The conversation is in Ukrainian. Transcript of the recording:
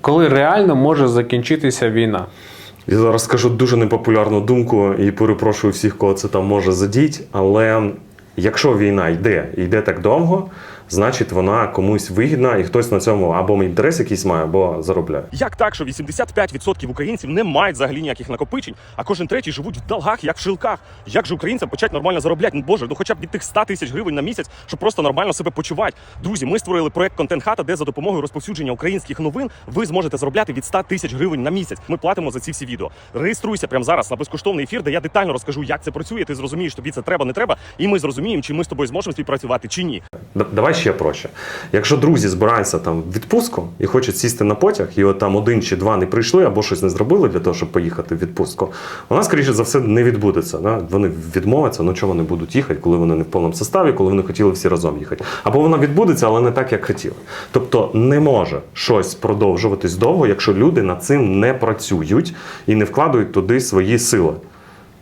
Коли реально може закінчитися війна? Я зараз скажу дуже непопулярну думку і перепрошую всіх, кого це там може задіть. Але якщо війна йде і йде так довго, значить вона комусь вигідна, і хтось на цьому або інтерес якийсь має, або заробляє. Як так, що 85% українців не мають взагалі ніяких накопичень, а кожен третій живуть в долгах, як в шилках? Як же українцям почати нормально заробляти? Ну боже, ну хоча б від тих 100 тисяч гривень на місяць, щоб просто нормально себе почувати. Друзі, ми створили проект Контент Хата, де за допомогою розповсюдження українських новин ви зможете заробляти від 100 тисяч гривень на місяць. Ми платимо за ці всі відео. Реєструйся прямо зараз на безкоштовний ефір, де я детально розкажу, як це працює. Ти зрозумієш, тобі це треба, не треба, і ми зрозуміємо, чи ми з тобою зможемо співпрацювати чи ні. Давай ще проще. Якщо друзі збираються там в відпустку і хочуть сісти на потяг, і от там один чи два не прийшли або щось не зробили для того, щоб поїхати в відпустку, вона, скоріше за все, не відбудеться. Да? Вони відмовляться, ну чого вони будуть їхати, коли вони не в повному составі, коли вони хотіли всі разом їхати. Або вона відбудеться, але не так, як хотіли. Тобто не може щось продовжуватись довго, якщо люди над цим не працюють і не вкладають туди свої сили.